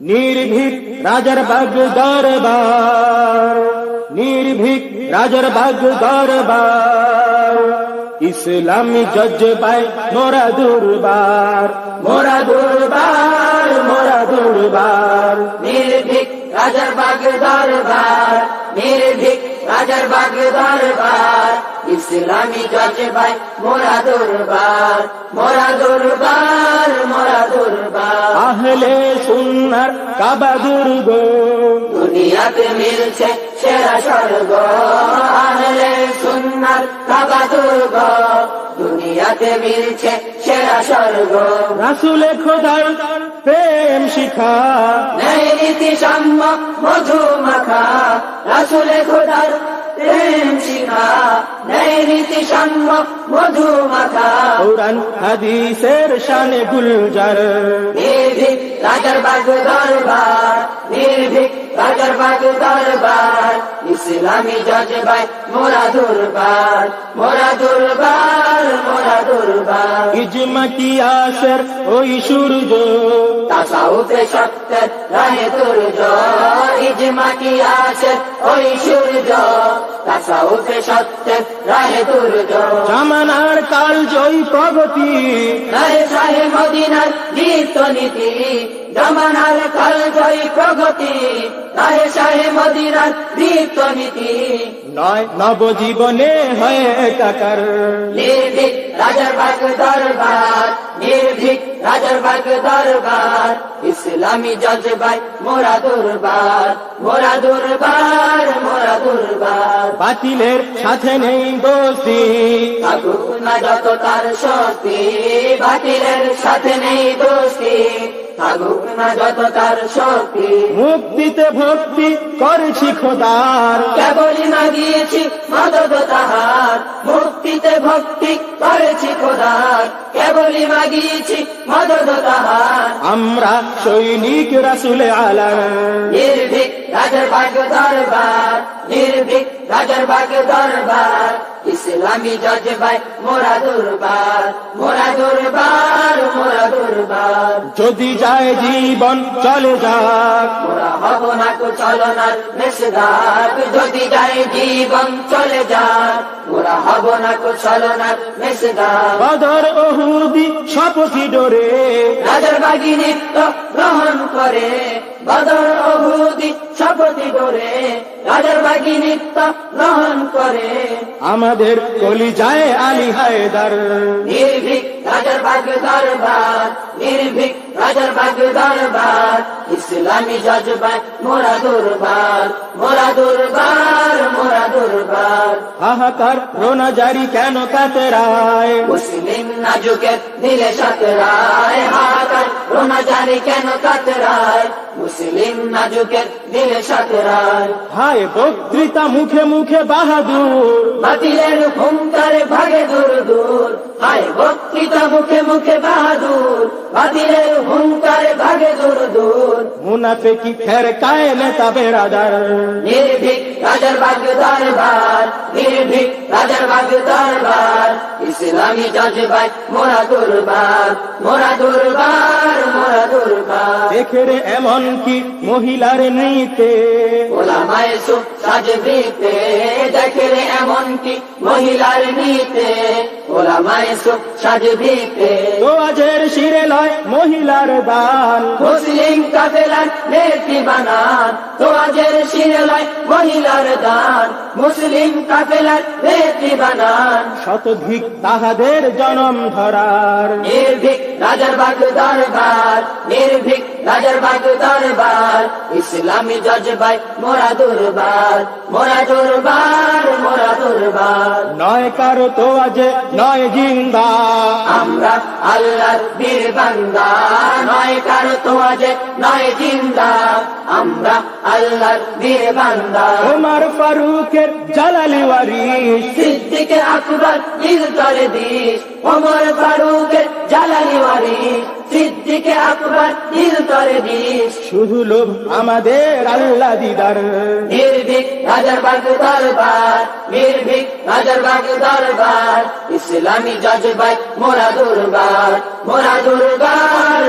নির্ভীক রাজার বাগ দরবার, নির্ভীক রাজার বাগ দরবার। ইসলামী জজবাই মোরা দুর্বার মোরা দুর্বার মোরা দুর্বার। নির্ভীক রাজার বাগ দরবার, নির্ভীক রাজার বাগ দরবার ইসলামী গাছে ভাই মোরা দরবার মোরা দরবার মোরা দরবার। আহলে সুন্নার কাবা দুর্গ। দুনিয়াতে মিলছে সেরা স্বর্গ। দুনিয়াতে মিলছে সেরা স্বর্গ। রাসুলে খোদার প্রেম শিখা। নেই নীতি সাম্য মধু মাখা। রাসুলে খোদার প্রেম শিখা। নেই নীতি সাম্য মধু মাখা। কোরআন হাদিসের শানে গুলজার। নির্ভীক রাজার বাগ দরবার নির্ভীক রাজার বাগ দরবার ইসলামী জজবাই মোরা দুর্বার মোরা দুর্বার মোরা দুর্বার। ইজমা কি আসর ওই সূর্য? সত্যের রাহে কি আছে ওই সূর্য? তাসাউফে সত্যের রাহে তুর্য জামানার কাল জয়ী প্রগতি রাহে সাহে মদিনার গীত নীতি জমানার কাল জয়ী প্রগতি। রাহে সাহে মদিনার গীত নীতি। নয় নবজীবনে হয় একাকার নির্ভীক রাজার বাগ দরবার নির্ভীক রাজার বাগ দরবার। ইসলামী জজবাই মোরা দুর্বার মোরা দুর্বার মোরা দুর্বার। বাতিলের সাথে নেই দোষী। থাকুক না যত তার শক্তি বাতিলের সাথে নেই দোস্তি। থাকুক না যত তার শক্তি মুক্তিতে ভক্তি করেছি খোদার। কেবলই মাগিয়েছি মদত তাহার। মুক্তিতে ভক্তি করেছি খোদার কেবলই মাগিয়েছি মদত তাহার। আমরা সৈনিক রাসুলে আলাম। নির্ভীক রাজার বাগ দরবার নির্ভীক রাজার বাগ দরবার। ইসলামী জজবাই মোরা দুর্বার মোরা দুর্বার মোরা দুর্বার। যদি যায় জীবন চলে যাক। মোরা হব না কো চলনার মেসদাক যদি যায় জীবন চলে যাক। মোরা হব না কো চলনার মেসদাক বদর ওহুদি ডোরে? রাজার বাগি নিত্য গ্রহণ করে। বদর অভূতি করে রাজার বাগি নিত্য গ্রহণ করে। আমাদের কলি যায় আলী হায়দার। নির্ভীক রাজার বাগ দরবার নির্ভীক রাজার বাগ দরবার ইসলামী জজবাই মোরা দুর্বার মোরা দুর্বার মোরা দুর্বার হাহাকার রোনা জারি কেন কাতরায় মুসলিম নাজুকের দিলে সাতরায় হাকার রোনা জানি কেন কাতরায় মুসলিম নাজুকের দিলে সাতরায় হায় বক্তৃতা মুখে মুখে বাহাদুর। বাতিলের হুঙ্কারে ভাগে দূর দূর। হায় বক্তৃতা মুখে মুখে বাহাদুর বাতিলের হুঙ্কারে ভাগে দূর দূর। মুনাফেকি ফের কায় নেতা বেড়াদার নির্ভীক রাজার বাগ দরবার নির্ভীক রাজার বাগ দরবার। ইসলামী জজবাই মোরা দুর্বার মোরা দুর্বার মোরা দুর্বার। দেখে রে এমন কি মহিলার নিতে? ওলামায় সুখ সাজবিতে দেখে রে এমন কি মহিলার নিতে? ওলামায় সুখ সাজবিতে। তো শিরে লয় মহিলার দান মুসলিম কাফেলার নেত্রী বানান। তোয়াজের মহিলার দান। মুসলিম কাফেলার নেত্রী বানান। শতধিক তাহাদের জনম ধরার। নির্ভীক রাজার বাগ দরবার। নির্ভীক রাজার বাগ দরবার। ইসলামী জজবাই মোরা দুর্বার। মোরা দুর্বার। দুর্বার। নয় কারও তো আজ নয় জিন্দা। আমরা আল্লাহর বীর বান্দা। নয় কারও তোয়াজে নয় জিন্দা। আমরা আল্লাহর বীর বান্দা। ওমর ফারুকের জালালি ওয়ারিস সিদ্দিকে আকবর দিল করে দিস ওমর ফারুকের জালালি ওয়ারিস সিদ্দিকে আকবর দিল করে দিস শুধু লোভ আমাদের আল্লাহ দিদার। নির্ভীক রাজার বাগ দরবার নির্ভীক রাজার বাগ দরবার ইসলামী জজবাই মোরা দুর্বার মোরা দুর্বার